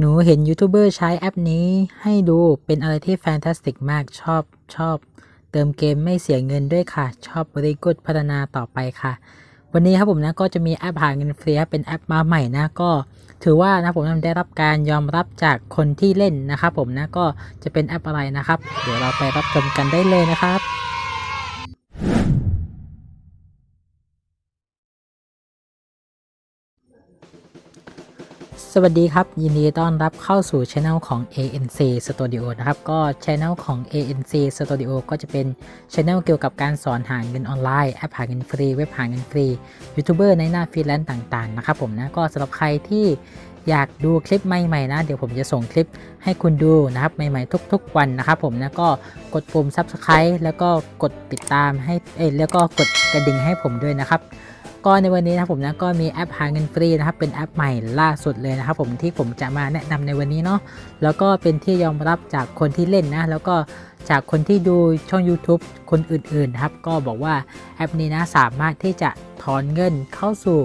หนูเห็นยูทูบเบอร์ใช้แอปนี้ให้ดูเป็นอะไรที่แฟนตาสติกมากชอบชอบ เติมเกมไม่เสียเงินด้วยค่ะ ชอบบริกุดพัฒนาต่อไปค่ะ วันนี้ครับผมนะก็จะมีแอปหาเงินฟรีเป็นแอปมาใหม่นะก็ถือว่านะผมนะได้รับการยอมรับจากคนที่เล่นนะครับผมนะก็จะเป็นแอปอะไรนะครับ เดี๋ยวเราไปรับชมกันได้เลยนะครับ สวัสดีครับ ยินดีต้อนรับเข้าสู่ช anel ของ ANC Studio นะครับ ก็ช anel ของ ANC Studio ก็จะเป็นช anel เกี่ยวกับการสอนหาเงินออนไลน์แอปหาเงินฟรีเว็บหาเงินฟรียูทูบเบอร์ในหน้าฟรีแลนซ์ต่างๆนะครับผมนะก็สำหรับใครที่อยากดูคลิปใหม่ๆนะ เดี๋ยวผมจะส่งคลิปให้คุณดูนะครับ ใหม่ๆทุกๆวันนะครับผมนะก็กดปุ่ม Subscribe แล้วก็กดติดตามให้เอ้แล้วก็กดกระดิ่งให้ผมด้วยนะครับ ก็ในวันนี้นะผมนะก็มีแอปหาเงินฟรีนะครับเป็นแอปใหม่ล่าสุดเลยนะครับผมที่ผมจะมาแนะนำในวันนี้เนาะแล้วก็เป็นที่ยอมรับจากคนที่เล่นนะแล้วก็จากคนที่ดูช่อง YouTube คนอื่นๆนะครับก็บอกว่าแอปนี้นะสามารถที่จะถอนเงินเข้าสู่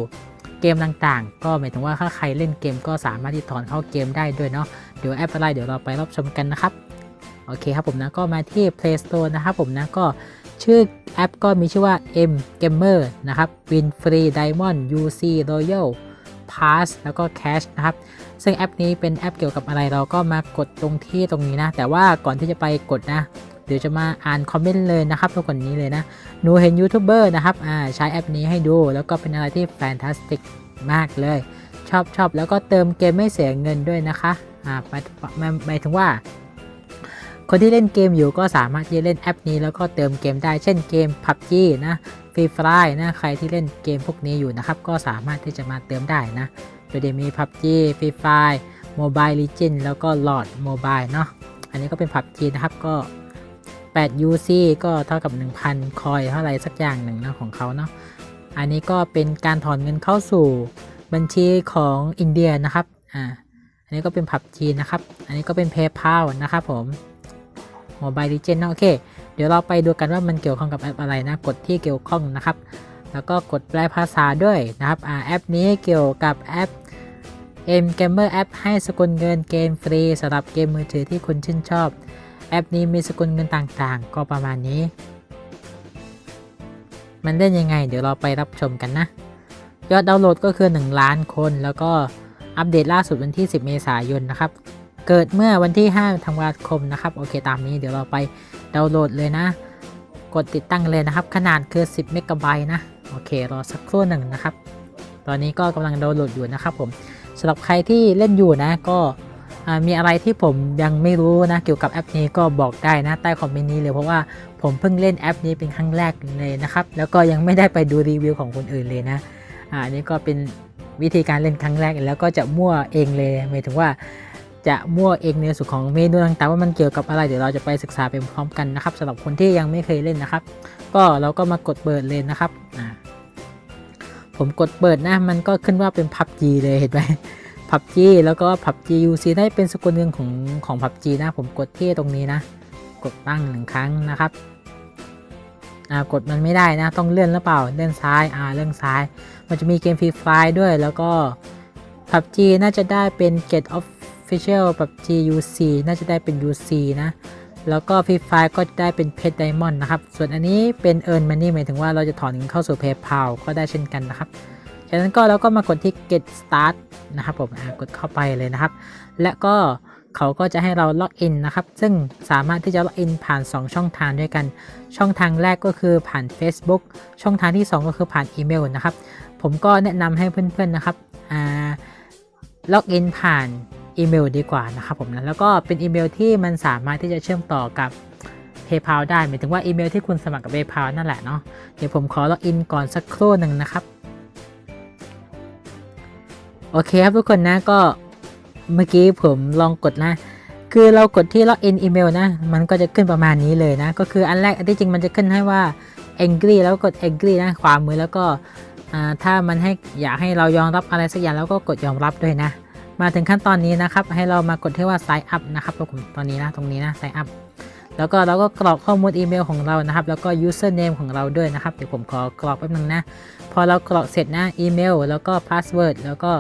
เกมต่างๆ ก็หมายถึงว่าถ้าใครเล่นเกมก็สามารถที่ถอนเข้าเกมได้ด้วยเนาะเดี๋ยวแอปอะไรเดี๋ยวเราไปรับชมกันนะครับโอเคครับผมนะก็มาที่ Play Store นะครับผมนะก็ ชื่อแอปก็มีชื่อว่า M Gamer นะครับ Win Free Diamond UC Royal Pass แล้วก็ Cash นะครับ ซึ่งแอปนี้เป็นแอปเกี่ยวกับอะไรเราก็มากดตรงที่ตรงนี้นะ แต่ว่าก่อนที่จะไปกดนะ เดี๋ยวจะมาอ่านคอมเมนต์เลยนะครับทุกคนนี้เลยนะ หนูเห็นยูทูบเบอร์นะครับใช้แอปนี้ให้ดู แล้วก็เป็นอะไรที่แฟนตาสติกมากเลย ชอบชอบแล้วก็เติมเกมไม่เสียเงินด้วยนะคะอ่าหมายถึงว่า คนที่เล่นเกมอยู่ก็สามารถที่จะเล่นแอปนี้แล้วก็เติมเกมได้ เช่นเกม PUBG นะฟรีไฟนะ ใครที่เล่นเกมพวกนี้อยู่นะครับ ก็สามารถที่จะมาเติมได้นะโดยมี PUBG ฟรีไฟ Mobile Legend แล้วก็ Lord Mobile เนาะ อันนี้ก็เป็น PUBG นะครับก็ 8 UC ก็เท่ากับ 1,000 คอยเท่าไรสักอย่างหนึ่งนะของเขาเนาะ อันนี้ก็เป็นการถอนเงินเข้าสู่บัญชีของอินเดียนะครับ อ่า อันนี้ก็เป็น PUBG นะครับ อันนี้ก็เป็น PayPal นะครับผม Mobile Legend นะโอเค เดี๋ยวเราไปดูกันว่ามันเกี่ยวข้องกับแอปอะไรนะ กดที่เกี่ยวข้องนะครับ แล้วก็กดแปลภาษาด้วยนะครับอ่าแอปนี้เกี่ยวกับแอป M Gamer App ให้สกุลเงินเกมฟรีสำหรับเกมมือถือที่คุณชื่นชอบ แอปนี้มีสกุลเงินต่างๆ ก็ประมาณนี้ มันเล่นยังไง เดี๋ยวเราไปรับชมกันนะ ยอดดาวน์โหลดก็คือ 1 ล้านคน แล้วก็อัปเดตล่าสุดวันที่ 10 เมษายนนะครับ เกิดเมื่อวันที่5ธันวาคมนะครับ โอเคตามนี้เดี๋ยวเราไปดาวน์โหลดเลยนะ กดติดตั้งเลยนะครับ ขนาดคือ 10 เมกะไบต์นะ โอเค รอสักครู่หนึ่งนะครับ ตอนนี้ก็กำลังดาวน์โหลดอยู่นะครับผมสำหรับใครที่เล่นอยู่นะก็มีอะไรที่ผมยังไม่รู้นะเกี่ยวกับแอปนี้ก็บอกได้นะใต้คอมเมนต์นี้เลยเพราะว่าผมเพิ่งเล่นแอปนี้เป็นครั้งแรกเลยนะครับ แล้วก็ยังไม่ได้ไปดูรีวิวของคนอื่นเลยนะอันนี้ก็เป็นวิธีการเล่นครั้งแรกแล้วก็จะมั่วเองเลยหมายถึงว่า จะมั่วเองในส่วนของเมนูต่างๆว่ามันเกี่ยวกับอะไรเดี๋ยวเราจะไปศึกษาไปพร้อมกันนะครับสำหรับคนที่ยังไม่เคยเล่นนะครับ ก็เราก็มากดเปิดเลยนะครับผมกดเปิดนะมันก็ขึ้นว่าเป็น PUBG เลยเห็นไหม PUBG แล้วก็ PUBG UC ได้เป็นสกุลเงินของของ PUBG นะ ผมกดที่ตรงนี้นะ กดตั้งหนึ่งครั้งนะครับอ่ากดมันไม่ได้นะ ต้องเลื่อนหรือเปล่าเลื่อนซ้ายอ่าเลื่อนซ้าย มันจะมีเกมฟรีไฟล์ด้วยแล้วก็ PUBG น่าจะได้เป็น Get Official PUBG UC น่าจะได้เป็น UC นะ แล้วก็ฟรีไฟก็ได้เป็นเพชรไดมอนด์นะครับ ส่วนอันนี้เป็น Earn Money หมายถึงว่าเราจะถอนเงินเข้าสู่ PayPal ก็ได้เช่นกันนะครับจากนั้นก็เราก็มากดที่ get start นะครับผมอ่ากดเข้าไปเลยนะครับ และก็เขาก็จะให้เราล็อกอินนะครับ ซึ่งสามารถที่จะล็อกอินผ่าน 2 ช่องทางด้วยกัน ช่องทางแรกก็คือผ่าน Facebook ช่องทางที่ 2 ก็คือผ่านอีเมลนะครับ ผมก็แนะนำให้เพื่อนๆนะครับอ่าล็อกอินผ่าน อีเมลดีกว่านะครับผมนะแล้วก็เป็นอีเมลที่มันสามารถที่จะเชื่อมต่อกับ PayPal ได้หมายถึงว่าอีเมลที่คุณสมัครกับ PayPal นั่นแหละเนาะเดี๋ยวผมขอล็อกอินก่อนสักครู่หนึ่งนะครับโอเคครับทุกคนนะก็เมื่อกี้ผมลองกดนะ คือเรากดที่ login email นะ มันก็จะขึ้นประมาณนี้เลยนะ ก็คืออันแรกอันที่จริงมันจะขึ้นให้ว่า angry แล้วกด angry นะขวามือแล้วก็ถ้ามันให้อยากให้เรายอมรับอะไรสักอย่างแล้วก็กดยอมรับด้วยนะ มาถึงขั้นตอนนี้นะครับ ให้เรามากดที่ว่า sign up นะครับผมตอนนี้นะตรงนี้นะ sign up แล้วก็เราก็กรอกข้อมูลอีเมลของเรานะครับ แล้วก็ username ของเราด้วยนะครับ เดี๋ยวผมขอกรอกแป๊บนึงนะ พอเรากรอกเสร็จนะอีเมล แล้วก็พาสเวิร์ดแล้วก็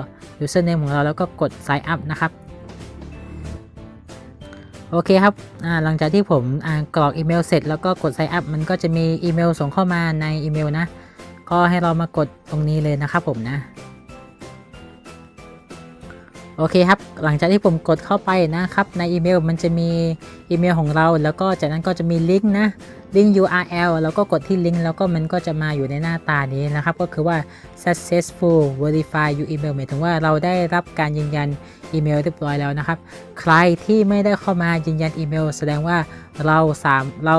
username ของเราแล้วก็กด sign up นะครับโอเคครับหลังจากที่ผมกรอกอีเมลเสร็จแล้วก็กด sign up มันก็จะมีอีเมลส่งเข้ามาในอีเมลนะ ก็ให้เรามากดตรงนี้เลยนะครับผมนะ โอเคครับ หลังจากที่ผมกดเข้าไปนะครับ ในอีเมลมันจะมีอีเมลของเรา แล้วก็จากนั้นก็จะมีลิงก์นะลิงก์ URL แล้วก็กดที่ลิงก์แล้วก็มันก็จะมาอยู่ในหน้าตานี้นะครับ ก็คือว่า successful verify your email หมายถึงว่าเราได้รับการยืนยันอีเมลเรียบร้อยแล้วนะครับ ใครที่ไม่ได้เข้ามายืนยันอีเมล แสดงว่าเราสามเรา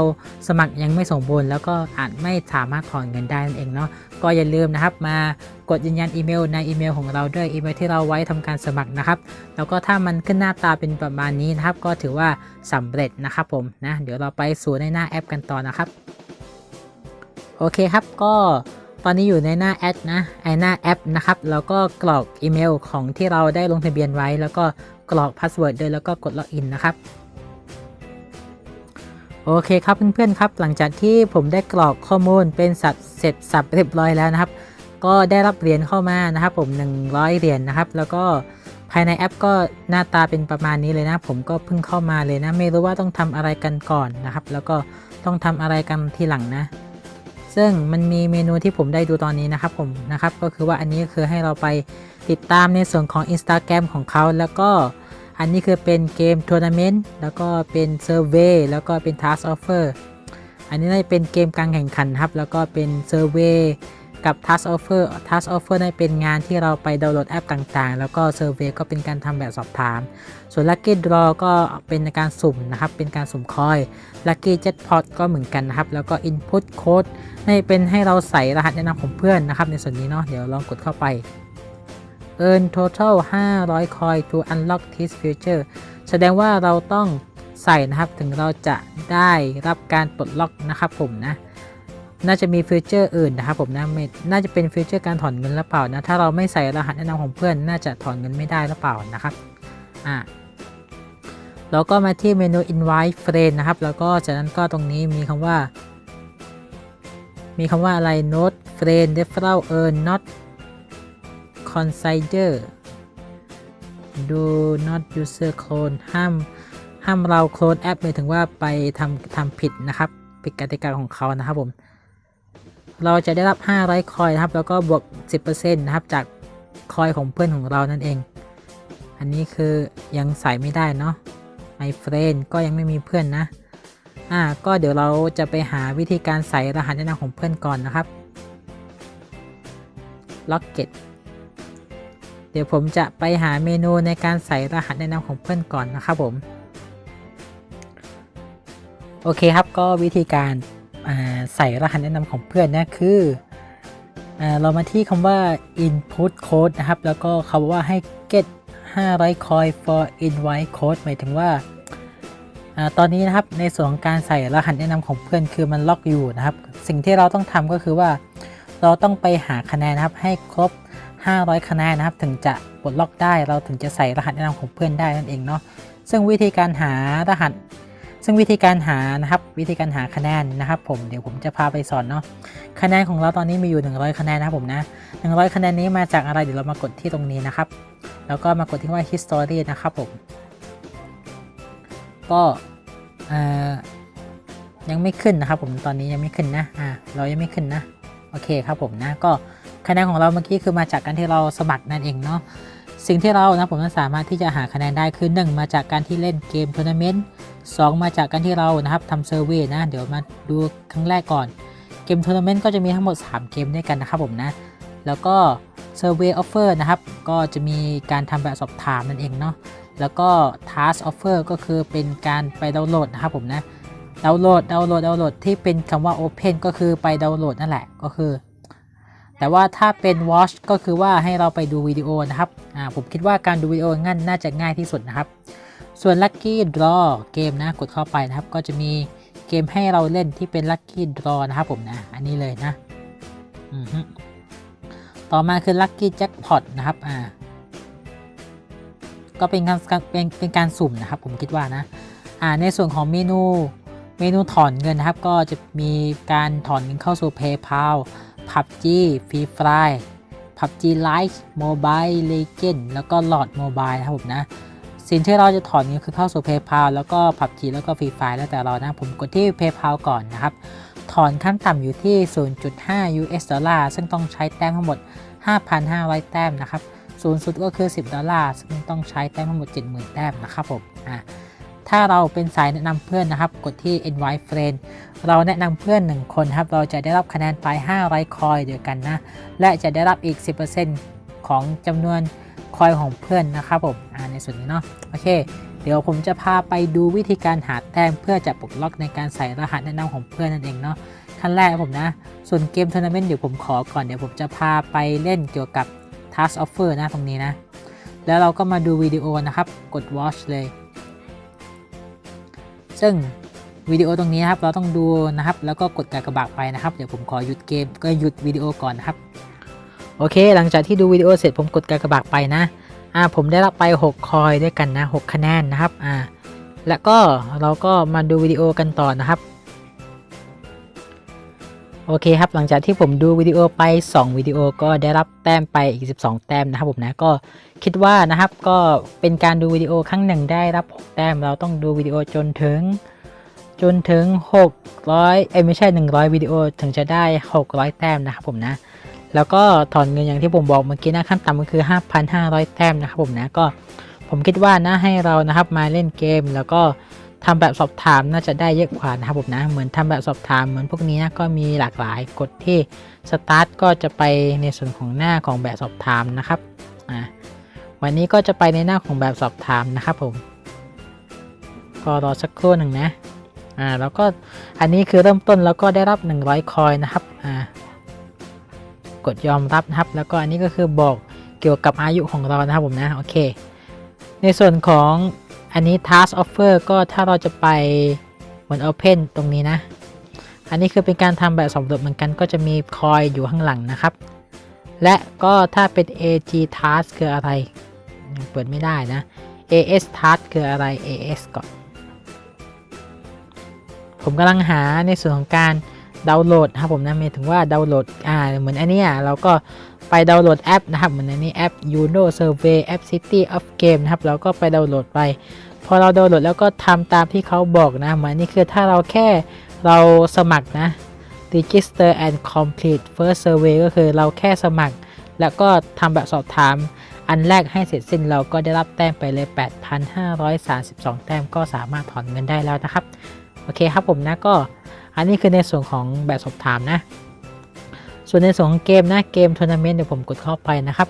สมัครยังไม่สมบูรณ์ แล้วก็อาจไม่สามารถถอนเงินได้นั่นเองเนาะ ก็อย่าลืมนะครับมากดยืนยันอีเมลในอีเมลของเราด้วยอีเมลที่เราไว้ทำการสมัครนะครับ แล้วก็ถ้ามันขึ้นหน้าตาเป็นประมาณนี้นะครับ ก็ถือว่าสำเร็จนะครับผมนะเดี๋ยวเราไปสู่ในหน้าแอปกันต่อนะครับโอเคครับก็ตอนนี้อยู่ในหน้าแอดนะไอหน้าแอปนะครับแล้วก็กรอกอีเมลของที่เราได้ลงทะเบียนไว้ แล้วก็กรอกพาสเวิร์ดด้วยแล้วก็กดล็อกอินนะครับ โอเคครับเพื่อนๆครับ หลังจากที่ผมได้กรอกข้อมูลเป็นสัตว์เสร็จสับเรียบร้อยแล้วนะครับ ก็ได้รับเหรียญเข้ามานะครับ ผม 100 เหรียญนนะครับ แล้วก็ภายในแอปก็หน้าตาเป็นประมาณนี้เลยนะ ผมก็เพิ่งเข้ามาเลยนะ ไม่รู้ว่าต้องทำอะไรกันก่อนนะครับ แล้วก็ต้องทำอะไรกันทีหลังนะ ซึ่งมันมีเมนูที่ผมได้ดูตอนนี้นะครับผมนะครับ ก็คือว่าอันนี้คือให้เราไปติดตามในส่วนของ Instagram ของเขาแล้วก็ อันนี้คือเป็นเกมทัวร์นาเมนต์แล้วก็เป็นเซอร์เวยแล้วก็เป็น Task Offer อันนี้น่าจะเป็นเกมการแข่งขันครับ แล้วก็เป็นเซอร์เวยกับ Task Offer Task Offer นั่นเป็นงานที่เราไปดาวน์โหลดแอปต่างๆ แล้วก็เซอร์เวยก็เป็นการทำแบบสอบถาม ส่วน Lucky Draw ก็เป็นการสุ่มนะครับ เป็นการสุ่มคอย Lucky Jackpot ก็เหมือนกันนะครับ แล้วก็ Input Code นี่เป็นให้เราใส่รหัสแนะนำของเพื่อนนะครับ ในส่วนนี้เนาะเดี๋ยวลองกดเข้าไป Earn total 500 coin to unlock this feature แสดงว่าเราต้องใส่นะครับถึงเราจะได้รับการปลดล็อกนะครับผมนะน่าจะมีฟีเจอร์อื่นนะครับผมนะมน่าจะเป็นฟีเจอร์การถอนเงินหรือเปล่านะถ้าเราไม่ใส่รหัสแนะนำของเพื่อน น่าจะถอนเงินไม่ได้หรือเปล่านะครับอ่าเราก็มาที่เมนู invite friend นะครับ แล้วก็จากนั้นก็ตรงนี้มีคำว่า มีคำว่าอะไร note friend referral earn not consider do not user clone ห้ามห้ามเราโคลนแอปหมายถึงว่าไปทำทำผิดนะครับ ผิดกติกาของเขานะครับผม เราจะได้รับ500คอยนะครับ แล้วก็บวก 10%นะครับ จากคอยของเพื่อนของเรานั่นเอง อันนี้คือยังใส่ไม่ได้เนาะ my friend ก็ยังไม่มีเพื่อนนะ อ่า ก็เดี๋ยวเราจะไปหาวิธีการใส่รหัสแนะนำของเพื่อนก่อนนะครับ Locket เดี๋ยวผมจะไปหาเมนูในการใส่รหัสแนะนำของเพื่อนก่อนนะครับผม โอเคครับก็วิธีการใส่รหัสแนะนำของเพื่อนนะคืออเรามาที่คำว่า input code นะครับ แล้วก็เขาบอกว่าให้ get 500 coin for invite code หมายถึงว่าอตอนนี้นะครับในส่วนของการใส่รหัสแนะนำของเพื่อนคือมันล็อกอยู่นะครับ สิ่งที่เราต้องทำก็คือว่า เราต้องไปหาคะแนนนะครับให้ครบ 500 คะแนนนะครับถึงจะปลดล็อกได้เราถึงจะใส่รหัสแนะนำของเพื่อนได้นั่นเองเนาะซึ่งวิธีการหารหัส ซึ่งวิธีการหานะครับวิธีการหาคะแนนนะครับ ผมเดี๋ยวผมจะพาไปสอนเนาะคะแนนของเราตอนนี้มีอยู่ 100 คะแนนนะครับผมนะ 100 คะแนนนี้มาจากอะไรเดี๋ยวเรามากดที่ตรงนี้นะครับ แล้วก็มากดที่ว่า history นะครับผมก็ยังไม่ขึ้นนะครับผมตอนนี้ยังไม่ขึ้นนะอ่าเรายังไม่ขึ้นนะโอเคครับผมนะก็ คะแนนของเราเมื่อกี้คือมาจากการที่เราสมัครนั่นเองเนาะสิ่งที่เรานะผมสามารถที่จะหาคะแนนได้คือ 1 มาจากการที่เล่นเกมทัวร์นาเมนต์2มาจากการที่เรานะครับทำเซอร์เวยนะเดี๋ยวมาดูครั้งแรกก่อน เกมทัวร์นาเมนต์ก็จะมีทั้งหมด 3 เกมด้วยกันนะครับผมนะ แล้วก็ Survey Offer นะครับ ก็จะมีการทำแบบสอบถามนั่นเองเนาะแล้วก็ Task Offer ก็คือเป็นการไปดาวน์โหลดนะครับผมนะดาวน์โหลดดาวน์โหลดดาวน์โหลดที่เป็นคำว่า Open ก็คือไปดาวน์โหลดนั่นแหละก็คือ แต่ว่าถ้าเป็น Watch ก็คือว่าให้เราไปดูวิดีโอนะครับอ่าผมคิดว่าการดูวิดีโองั้นน่าจะง่ายที่สุดนะครับ ส่วน Lucky Draw เกมนะกดเข้าไปนะครับ ก็จะมีเกมให้เราเล่นที่เป็น Lucky Draw นะครับผมนะอันนี้เลยนะอือฮึต่อมาคือ Lucky Jackpot นะครับอ่าก็เป็นการเป็นเป็นการสุ่มนะครับ ผมคิดว่านะอ่าในส่วนของเมนูเมนูถอนเงินนะครับ ก็จะมีการถอนเงินเข้าสู่ PayPal PUBG Free Fire PUBG Lite Mobile Legend แล้วก็ Lord Mobile นะครับผมนะ สิ่งที่เราจะถอนเงินคือเข้าสู่ PayPal แล้วก็ PUBG แล้วก็ Free Fire แล้วแต่เรานะ ผมกดที่ PayPal ก่อนนะครับ ถอนขั้นต่ำอยู่ที่ 0.5 US ดอลลาร์ซึ่งต้องใช้แต้มทั้งหมด 5,500 แต้มนะครับ สูงสุดก็คือ 10 ดอลลาร์ซึ่งต้องใช้แต้มทั้งหมด 70,000 แต้มนะครับผม อ่า ถ้าเราเป็นสายแนะนำเพื่อนนะครับ กดที่ invite friend เราแนะนำเพื่อน 1 คนครับ เราจะได้รับคะแนนไป500คอยเดียวกันนะ และจะได้รับอีก 10%ของจำนวนคอยของเพื่อนนะครับผมในส่วนนี้เนาะโอเค เดี๋ยวผมจะพาไปดูวิธีการหาแต้มเพื่อจะปลดล็อกในการใส่รหัสแนะนำของเพื่อนนั่นเองเนาะขั้นแรกผมนะ ส่วนเกมทัวร์นาเมนต์เดี๋ยวผมขอก่อนเดี๋ยวผมจะพาไปเล่นเกี่ยวกับ Task Offer นะตรงนี้นะ แล้วเราก็มาดูวิดีโอนะครับ กด watch เลย ซึ่งวิดีโอตรงนี้นะครับเราต้องดูนะครับ แล้วก็กดกากระบาดไปนะครับ เดี๋ยวผมขอหยุดเกมก็หยุดวิดีโอก่อนนะครับ โอเค หลังจากที่ดูวิดีโอเสร็จผมกดกากระบาดไปนะอ่าผมได้รับไป 6 คอยด้วยกันนะ 6 คะแนนนะครับอ่าแล้วก็เราก็มาดูวิดีโอกันต่อนะครับ โอเคครับหลังจากที่ผมดูวิดีโอไป 2 วิดีโอก็ได้รับแต้มไปอีก 12 แต้มนะครับผมนะก็คิดว่านะครับก็เป็นการดูวิดีโอครั้งหนึ่งได้รับ 6 แต้ม เราต้องดูวิดีโอจนถึง จนถึง 600เอ้ยไม่ใช่ 100 วิดีโอถึงจะได้ 600 แต้มนะครับผมนะแล้วก็ถอนเงินอย่างที่ผมบอกเมื่อกี้นะขั้นต่ำก็คือ 5,500 แต้มนะครับผมนะก็ผมคิดว่านะให้เรานะครับมาเล่นเกมแล้วก็ ทำแบบสอบถามน่าจะได้เยอะกว่านะครับผมนะ เหมือนทำแบบสอบถามเหมือนพวกนี้นะก็มีหลากหลายกดที่สตาร์ทก็จะไปในส่วนของหน้าของแบบสอบถามนะครับอ่าวันนี้ก็จะไปในหน้าของแบบสอบถามนะครับผมก็รอสักครู่หนึ่งนะอ่าแล้วก็อันนี้คือเริ่มต้นแล้วก็ได้รับ 100 คอยนะครับอ่ากดยอมรับนะครับ แล้วก็อันนี้ก็คือบอกเกี่ยวกับอายุของเรานะครับผมนะโอเค ในส่วนของ อันนี้ task offer ก็ถ้าเราจะไปเหมือน open ตรงนี้นะ อันนี้คือเป็นการทำแบบสำรวจเหมือนกันก็จะมีคอยอยู่ข้างหลังนะครับ และก็ถ้าเป็น AG task คืออะไร เปิดไม่ได้นะ AS task คืออะไร AS ก่อน ผมกำลังหาในส่วนของการ ดาวน์โหลดนะครับผมนะหมายถึงว่าดาวน์โหลดอ่าเหมือนอันนี้เราก็ไปดาวน์โหลดแอปนะครับเหมือนอันนี้แอป Uno Survey แอป City of Game นะครับเราก็ไปดาวน์โหลดไป พอเราดาวน์โหลดแล้วก็ทำตามที่เขาบอกนะเหมือนนี่คือถ้าเราแค่เราสมัครนะ register and complete first survey ก็คือเราแค่สมัคร แล้วก็ทำแบบสอบถามอันแรกให้เสร็จสิ้นเราก็ได้รับแต้มไปเลย 8,532 แต้มก็สามารถถอนเงินได้แล้วนะครับ โอเคครับผมนะก็ อันนี้คือในส่วนของแบบสอบถามนะ ส่วนในส่วนของเกมนะ เกมทัวร์นาเมนต์เดี๋ยวผมกดเข้าไปนะครับ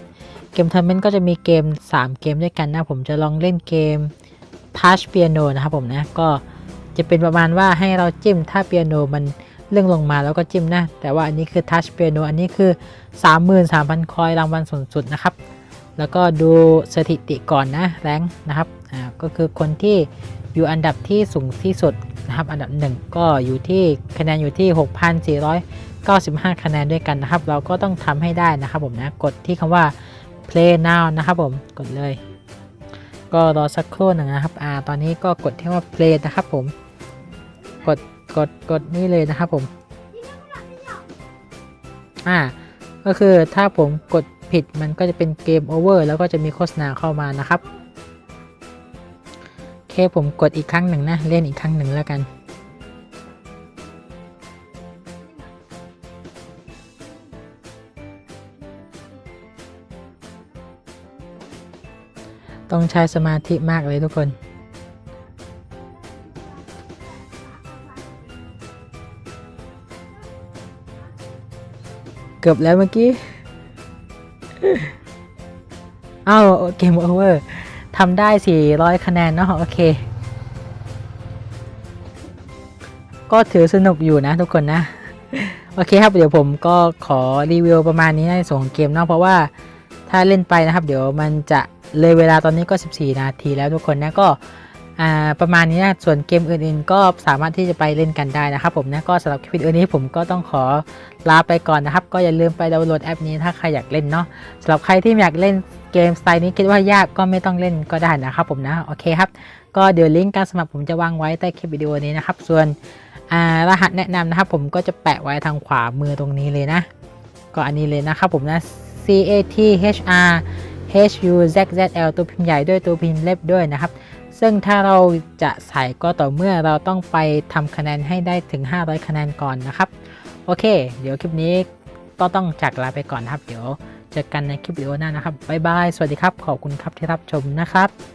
เกมทัวร์นาเมนต์ก็จะมีเกม 3 เกมด้วยกันนะ ผมจะลองเล่นเกม Touch Piano นะครับผมนะ ก็จะเป็นประมาณว่าให้เราจิ้มถ้าเปียโนมันเลื่องลงมาแล้วก็จิ้มนะ แต่ว่าอันนี้คือ Touch Piano อันนี้คือ 33,000 คอยรางวัลสูงสุดนะครับ แล้วก็ดูสถิติก่อนนะแรงนะครับ อ่า ก็คือคนที่ อยู่อันดับที่สูงที่สุดนะครับ อันดับหนึ่งก็อยู่ที่คะแนนอยู่ที่ 6,495 คะแนนด้วยกันนะครับ เราก็ต้องทำให้ได้นะครับผมนะ กดที่คำว่า play now นะครับผม กดเลย ก็รอสักครู่หนึ่งนะครับ อ่า ตอนนี้ก็กดที่ว่า play นะครับผม กด กด กดนี่เลยนะครับผม อ่า ก็คือถ้าผมกดผิดมันก็จะเป็นเกมโอเวอร์แล้วก็จะมีโฆษณาเข้ามานะครับ เคผมกดอีกครั้งหนึ่งนะ เล่นอีกครั้งหนึ่งแล้วกัน ต้องใช้สมาธิมากเลยทุกคนเกือบแล้วเมื่อกี้ อ้าวเกมโอเวอร์ ทำได้ 400 คะแนนเนาะโอเค ก็ถือสนุกอยู่นะทุกคนนะ โอเคครับเดี๋ยวผมก็ขอรีวิวประมาณนี้ในส่วนของเกมเนาะเพราะว่าถ้าเล่นไปนะครับ เดี๋ยวมันจะเลยเวลาตอนนี้ก็ 14 นาทีแล้วทุกคนนะก็ ประมาณนี้นะส่วนเกมอื่นๆ ก็สามารถที่จะไปเล่นกันได้นะครับผมนะก็สำหรับคลิปวิดีโอนี้ผมก็ต้องขอลาไปก่อนนะครับ ก็อย่าลืมไปดาวน์โหลดแอปนี้ถ้าใครอยากเล่นเนาะสำหรับใครที่อยากเล่นเกมสไตล์นี้คิดว่ายากก็ไม่ต้องเล่นก็ได้นะครับผมนะโอเคครับก็เดี๋ยวลิงก์การสมัครผมจะวางไว้ใต้คลิปวิดีโอนี้นะครับส่วนรหัสแนะนำนะครับผมก็จะแปะไว้ทางขวามือตรงนี้เลยนะ ก็อันนี้เลยนะครับผมนะ C A T H R H U Z Z L ตัวพิมพ์ใหญ่ด้วยตัวพิมพ์เล็กด้วยนะครับ ซึ่งถ้าเราจะใส่ก็ต่อเมื่อเราต้องไปทำคะแนนให้ได้ถึง 500 คะแนนก่อนนะครับ โอเค เดี๋ยวคลิปนี้ก็ต้องจากลาไปก่อนครับ เดี๋ยวเจอกันในคลิปวิดีโอหน้านะครับบ๊ายบาย สวัสดีครับ ขอบคุณครับที่รับชมนะครับ